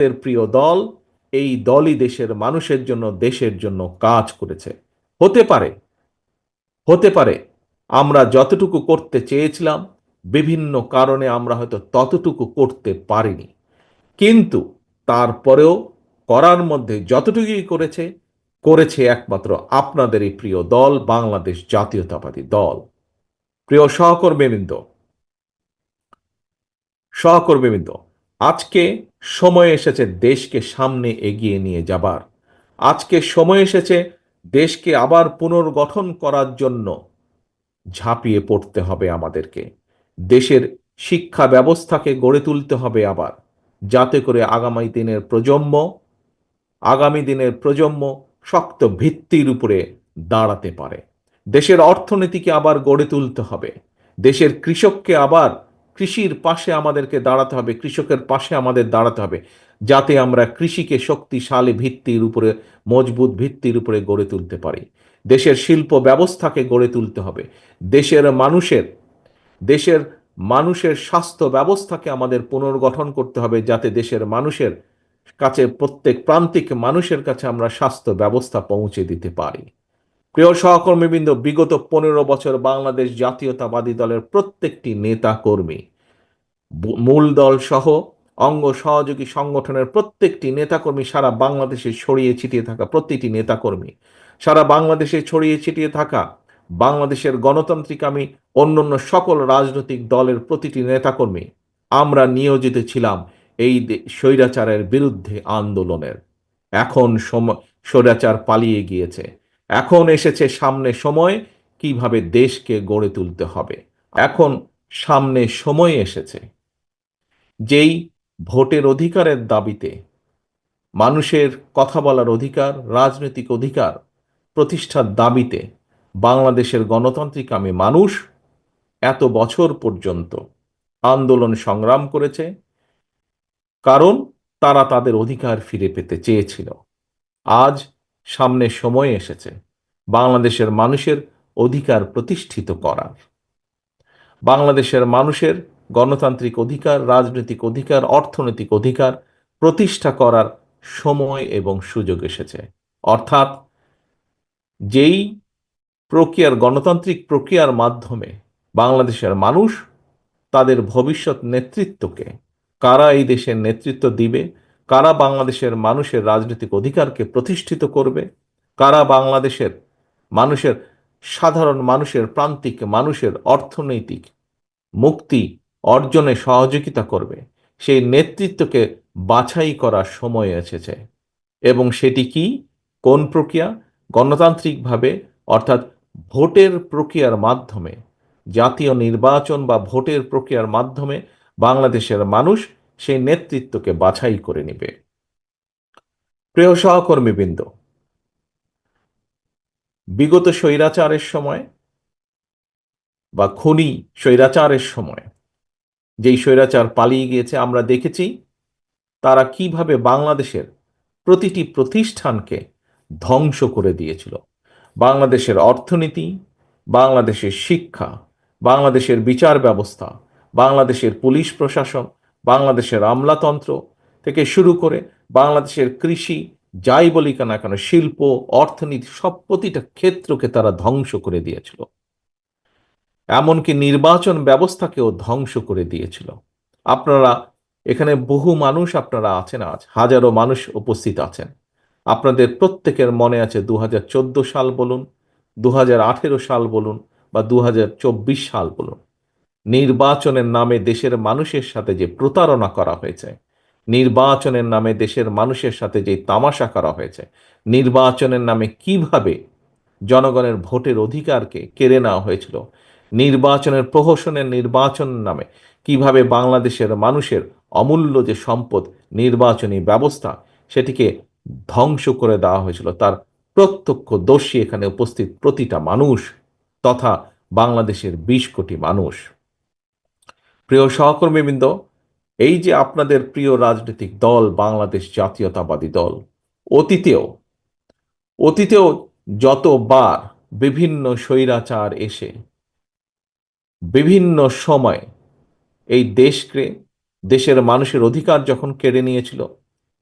এর প্রিয় দল এই দলই দেশের মানুষের জন্য দেশের জন্য কাজ করেছে। হতে পারে হতে পারে আমরা যতটুকু করতে চেয়েছিলাম, বিভিন্ন কারণে আমরা হয়তো ততটুকু করতে পারিনি। কিন্তু তারপরেও করার মধ্যে যতটুকুই করেছে করেছে একমাত্র আপনাদের এই প্রিয় দল, বাংলাদেশ জাতীয়তাবাদী দল। প্রিয় সহকর্মীবৃন্দ সহকর্মীবৃন্দ, আজকে সময় এসেছে দেশকে সামনে এগিয়ে নিয়ে যাবার। আজকে সময় এসেছে দেশকে আবার পুনর্গঠন করার জন্য ঝাঁপিয়ে পড়তে হবে আমাদেরকে। দেশের শিক্ষা ব্যবস্থাকে গড়ে তুলতে হবে আবার। যাতে করে আগামী দিনের প্রজন্ম, আগামী দিনের প্রজন্ম শক্ত ভিত্তির উপরে দাঁড়াতে পারে। দেশের অর্থনীতিকে আবার গড়ে তুলতে হবে। দেশের কৃষককে আবার কৃষির পাশে আমাদেরকে দাঁড়াতে হবে, কৃষকের পাশে আমাদের দাঁড়াতে হবে, যাতে আমরা কৃষিকে শক্তিশালী ভিত্তির উপরে, মজবুত ভিত্তির উপরে গড়ে তুলতে পারি। দেশের শিল্প ব্যবস্থাকে গড়ে তুলতে হবে। দেশের মানুষের দেশের মানুষের স্বাস্থ্য ব্যবস্থাকে আমাদের পুনর্গঠন করতে হবে, যাতে দেশের মানুষের কাছে, প্রত্যেক প্রান্তিক মানুষের কাছে আমরা স্বাস্থ্য ব্যবস্থা পৌঁছে দিতে পারি। প্রিয় সহকর্মীবৃন্দ, বিগত পনেরো বছর বাংলাদেশ জাতীয়তাবাদী দলের প্রত্যেকটি নেতা কর্মী মূল দল সহ অঙ্গ সহযোগী সংগঠনের প্রত্যেকটি নেতাকর্মী সারা বাংলাদেশে ছড়িয়ে ছিটিয়ে থাকা প্রতিটি নেতাকর্মী। সারা বাংলাদেশে ছড়িয়ে ছিটিয়ে থাকা বাংলাদেশের গণতান্ত্রিক আমি অন্যান্য সকল রাজনৈতিক দলের প্রতিটি নেতাকর্মী, আমরা নিয়োজিত ছিলাম এই স্বৈরাচারের বিরুদ্ধে আন্দোলনের। এখন সময় স্বৈরাচার পালিয়ে গিয়েছে। এখন এসেছে সামনে সময়, কীভাবে দেশকে গড়ে তুলতে হবে। এখন সামনে সময় এসেছে। যেই ভোটের অধিকারের দাবিতে, মানুষের কথা বলার অধিকার, রাজনৈতিক অধিকার প্রতিষ্ঠার দাবিতে বাংলাদেশের গণতান্ত্রিক আমি মানুষ এত বছর পর্যন্ত আন্দোলন সংগ্রাম করেছে, কারণ তারা তাদের অধিকার ফিরে পেতে চেয়েছিল। আজ সামনে সময় এসেছে। বাংলাদেশের মানুষের অধিকার প্রতিষ্ঠিত করার। বাংলাদেশের মানুষের গণতান্ত্রিক অধিকার, রাজনৈতিক অধিকার, অর্থনৈতিক অধিকার প্রতিষ্ঠা করার সময় এবং সুযোগ এসেছে। অর্থাৎ যেই প্রক্রিয়ার, গণতান্ত্রিক প্রক্রিয়ার মাধ্যমে বাংলাদেশের মানুষ তাদের ভবিষ্যৎ নেতৃত্বকে, কারা এই দেশের নেতৃত্ব দিবে, কারা বাংলাদেশের মানুষের রাজনৈতিক অধিকারকে প্রতিষ্ঠিত করবে, কারা বাংলাদেশের মানুষের, সাধারণ মানুষের, প্রান্তিক মানুষের অর্থনৈতিক মুক্তি অর্জনে সহযোগিতা করবে। সেই নেতৃত্বকে বাছাই করার সময় এসেছে। এবং সেটি কি? কোন প্রক্রিয়া? গণতান্ত্রিকভাবে, অর্থাৎ ভোটের প্রক্রিয়ার মাধ্যমে। জাতীয় নির্বাচন বা ভোটের প্রক্রিয়ার মাধ্যমে বাংলাদেশের মানুষ সেই নেতৃত্বকে বাছাই করে নেবে। প্রিয় সহকর্মীবৃন্দ বিগত স্বৈরাচারের সময় বা খনি স্বৈরাচারের সময়, যেই স্বৈরাচার পালিয়ে গিয়েছে, আমরা দেখেছি তারা কীভাবে বাংলাদেশের প্রতিটি প্রতিষ্ঠানকে ধ্বংস করে দিয়েছিল। বাংলাদেশের অর্থনীতি, বাংলাদেশের শিক্ষা, বাংলাদেশের বিচার ব্যবস্থা, বাংলাদেশের পুলিশ প্রশাসন, বাংলাদেশের আমলাতন্ত্র থেকে শুরু করে বাংলাদেশের কৃষি যাই বলি কেন কেন, শিল্প, অর্থনীতি সব প্রতিটা ক্ষেত্রকে তারা ধ্বংস করে দিয়েছিল। এমনকি নির্বাচন ব্যবস্থাকেও ধ্বংস করে দিয়েছিল। আপনারা, এখানে বহু মানুষ আপনারা আছেন আজ, হাজারো মানুষ উপস্থিত আছেন। আপনাদের প্রত্যেকের মনে আছে দু হাজার চোদ্দ সাল বলুন দু হাজার আঠেরো সাল বলুন, বা দু হাজার চব্বিশ সাল বলুন। নির্বাচনের নামে দেশের মানুষের সাথে যে প্রতারণা করা হয়েছে নির্বাচনের নামে দেশের মানুষের সাথে যে তামাশা করা হয়েছে, নির্বাচনের নামে কীভাবে জনগণের ভোটের অধিকারকে কেড়ে নেওয়া হয়েছিল, নির্বাচনের প্রহসনের নির্বাচন নামে কীভাবে বাংলাদেশের মানুষের অমূল্য যে সম্পদ নির্বাচনী ব্যবস্থা, সেটিকে ধ্বংস করে দেওয়া হয়েছিল, তার প্রত্যক্ষ দোষী এখানে উপস্থিত প্রতিটা মানুষ তথা বাংলাদেশের বিশ কোটি মানুষ। প্রিয় সহকর্মীবৃন্দ এই যে আপনাদের প্রিয় রাজনৈতিক দল, বাংলাদেশ জাতীয়তাবাদী দল, অতীতেও অতীতেও যতবার বিভিন্ন স্বৈরাচার এসে, বিভিন্ন সময় এই দেশকে, দেশের মানুষের অধিকার যখন কেড়ে নিয়েছিল,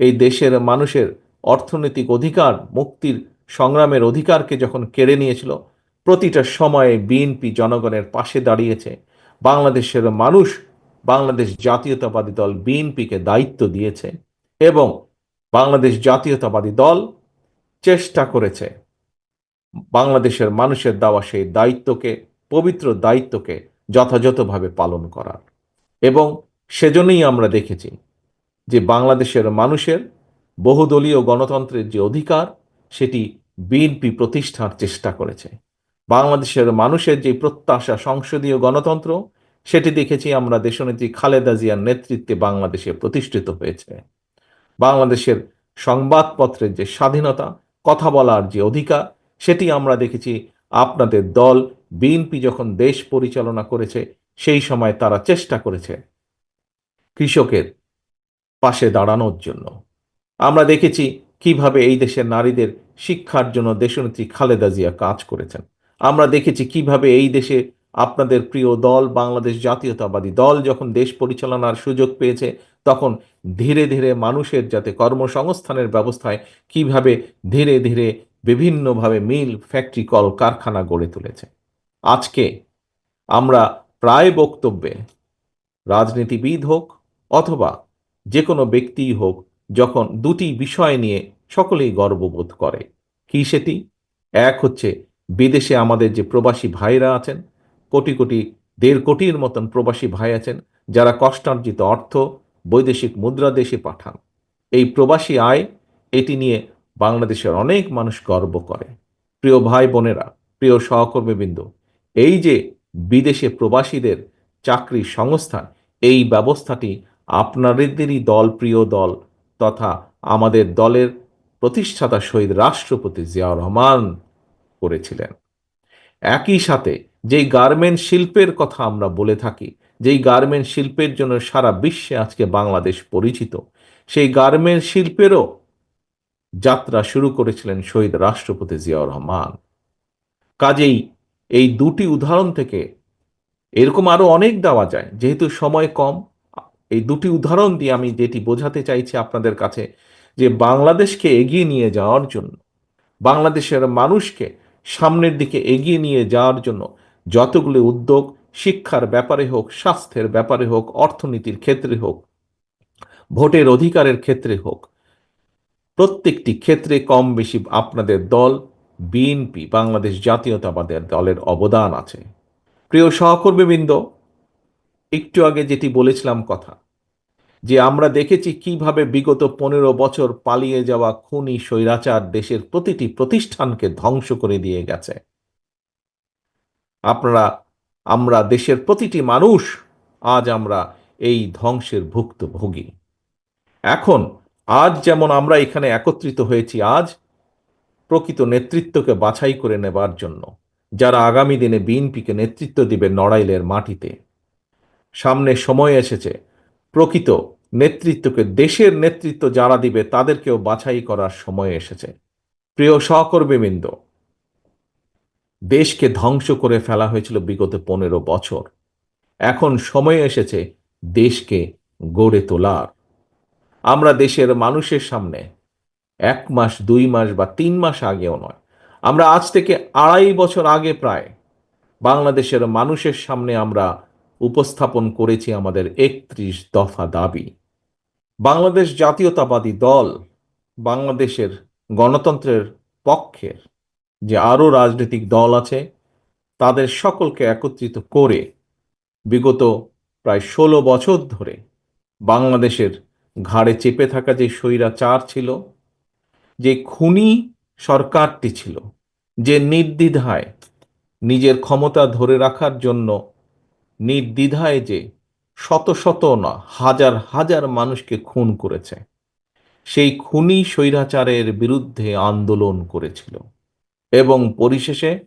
এই দেশের মানুষের অর্থনৈতিক অধিকার, মুক্তির সংগ্রামের অধিকারকে যখন কেড়ে নিয়েছিল, প্রতিটা সময়ে বিএনপি জনগণের পাশে দাঁড়িয়েছে। বাংলাদেশের মানুষ বাংলাদেশ জাতীয়তাবাদী দল বিএনপিকে দায়িত্ব দিয়েছে এবং বাংলাদেশ জাতীয়তাবাদী দল চেষ্টা করেছে বাংলাদেশের মানুষের দেওয়া সেই দায়িত্বকে, পবিত্র দায়িত্বকে যথাযথভাবে পালন করার। এবং সেজন্যই আমরা দেখেছি যে বাংলাদেশের মানুষের বহুদলীয় গণতন্ত্রের যে অধিকার, সেটি বিএনপি প্রতিষ্ঠার চেষ্টা করেছে। বাংলাদেশের মানুষের যে প্রত্যাশা সংসদীয় গণতন্ত্র সেটি দেখেছি আমরা দেশনেত্রী খালেদা জিয়ার নেতৃত্বে বাংলাদেশে প্রতিষ্ঠিত হয়েছে। বাংলাদেশের সংবাদপত্রের যে স্বাধীনতা, কথা বলার যে অধিকার, সেটি আমরা দেখেছি আপনাদের দল, বিএনপি যখন দেশ পরিচালনা করেছে, সেই সময় তারা চেষ্টা করেছে কৃষকের পাশে দাঁড়ানোর জন্য। আমরা দেখেছি কীভাবে এই দেশের নারীদের শিক্ষার জন্য দেশনেত্রী খালেদা জিয়া কাজ করেছেন। আমরা দেখেছি কীভাবে এই দেশে আপনাদের প্রিয় দল, বাংলাদেশ জাতীয়তাবাদী দল যখন দেশ পরিচালনার সুযোগ পেয়েছে, তখন ধীরে ধীরে মানুষের যাতে কর্মসংস্থানের ব্যবস্থায় কীভাবে ধীরে ধীরে বিভিন্নভাবে মিল ফ্যাক্টরি কল কারখানা গড়ে তুলেছে। আজকে আমরা প্রায় বক্তব্যে রাজনীতিবিদ হোক অথবা যে কোনো ব্যক্তিই হোক যখন দুটি বিষয় নিয়ে সকলেই গর্ববোধ করে, কি সেটি? এক হচ্ছে বিদেশে আমাদের যে প্রবাসী ভাইরা আছেন কোটি কোটি, দেড় কোটির মতন প্রবাসী ভাই আছেন, যারা কষ্টার্জিত অর্থ, বৈদেশিক মুদ্রা দেশে পাঠান। এই প্রবাসী আয়, এটি নিয়ে বাংলাদেশের অনেক মানুষ গর্ব করে। প্রিয় ভাই বোনেরা, প্রিয় সহকর্মীবৃন্দ এই যে বিদেশে প্রবাসীদের চাকরি সংস্থান, এই ব্যবস্থাটি আপনাদেরই দল, প্রিয় দল, তথা আমাদের দলের প্রতিষ্ঠাতা শহীদ রাষ্ট্রপতি জিয়াউর রহমান করেছিলেন। একই সাথে যেই গার্মেন্ট শিল্পের কথা আমরা বলে থাকি, যেই গার্মেন্ট শিল্পের জন্য সারা বিশ্বে আজকে বাংলাদেশ পরিচিত, সেই গার্মেন্ট শিল্পেরও যাত্রা শুরু করেছিলেন শহীদ রাষ্ট্রপতি জিয়াউর রহমান। কাজেই এই দুটি উদাহরণ থেকে এরকম আরও অনেক দেওয়া যায়, যেহেতু সময় কম। এই দুটি উদাহরণ দিয়ে আমি যেটি বোঝাতে চাইছি আপনাদের কাছে, যে বাংলাদেশকে এগিয়ে নিয়ে যাওয়ার জন্য, বাংলাদেশের মানুষকে সামনের দিকে এগিয়ে নিয়ে যাওয়ার জন্য যতগুলি উদ্যোগ, শিক্ষার ব্যাপারে হোক, স্বাস্থ্যের ব্যাপারে হোক, অর্থনীতির ক্ষেত্রে হোক, ভোটের অধিকারের ক্ষেত্রে হোক, প্রত্যেকটি ক্ষেত্রে কম বেশি আপনাদের দল, বিএনপি, বাংলাদেশ জাতীয়তাবাদের দলের অবদান আছে। প্রিয় সহকর্মীবৃন্দ, একটু আগে যেটি বলেছিলাম কথা, যে আমরা দেখেছি কীভাবে বিগত পনেরো বছর পালিয়ে যাওয়া খুনি স্বৈরাচার দেশের প্রতিটি প্রতিষ্ঠানকে ধ্বংস করে দিয়ে গেছে। আপনারা, আমরা দেশের প্রতিটি মানুষ আজ আমরা এই ধ্বংসের ভুক্তভোগী। এখন, আজ যেমন আমরা এখানে একত্রিত হয়েছি, আজ প্রকৃত নেতৃত্বকে বাছাই করে নেবার জন্য, যারা আগামী দিনে বিএনপিকে নেতৃত্ব দিবে নড়াইলের মাটিতে। সামনে সময় এসেছে, প্রকৃত নেতৃত্বকে, দেশের নেতৃত্ব যারা দিবে তাদেরকেও বাছাই করার সময় এসেছে। প্রিয় সহকর্মীবৃন্দ দেশকে ধ্বংস করে ফেলা হয়েছিল বিগত পনেরো বছর। এখন সময় এসেছে দেশকে গড়ে তোলার। আমরা দেশের মানুষের সামনে এক মাস, দুই মাস বা তিন মাস আগেও নয়, আমরা আজ থেকে আড়াই বছর আগে প্রায় বাংলাদেশের মানুষের সামনে আমরা উপস্থাপন করেছি আমাদের একত্রিশ দফা দাবি। বাংলাদেশ জাতীয়তাবাদী দল বাংলাদেশের গণতন্ত্রের পক্ষের যে আরও রাজনৈতিক দল আছে, তাদের সকলকে একত্রিত করে বিগত প্রায় ষোলো বছর ধরে বাংলাদেশের ঘাড়ে চেপে থাকা যে স্বৈরাচার ছিল, যে খুনি সরকারটি ছিল, যে নির্দ্বিধায় নিজের ক্ষমতা ধরে রাখার জন্য নির্দ্বিধায় যে শত শত না, হাজার হাজার মানুষকে খুন করেছে, সেই খুনি স্বৈরাচারের বিরুদ্ধে আন্দোলন করেছিল। এবং পরিশেষে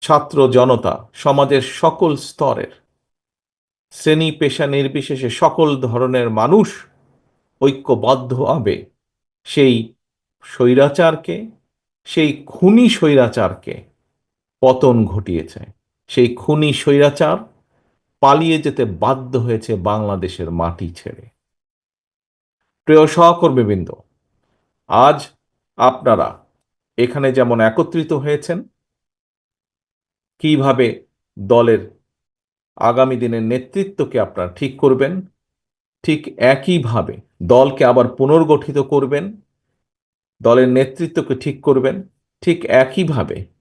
ছাত্র জনতা সমাজের সকল স্তরের শ্রেণি পেশা নির্বিশেষে সকল ধরনের মানুষ ঐক্যবদ্ধভাবে সেই স্বৈরাচারকে, সেই খুনি স্বৈরাচারকে পতন ঘটিয়েছে। সেই খুনি স্বৈরাচার পালিয়ে যেতে বাধ্য হয়েছে বাংলাদেশের মাটি ছেড়ে। প্রিয় সহকর্মীবৃন্দ, আজ আপনারা এখানে যেমন একত্রিত হয়েছেন, কীভাবে দলের আগামী দিনের নেতৃত্বকে আপনারা ঠিক করবেন, ঠিক একইভাবে দলকে আবার পুনর্গঠিত করবেন, দলের নেতৃত্বকে ঠিক করবেন, ঠিক একইভাবে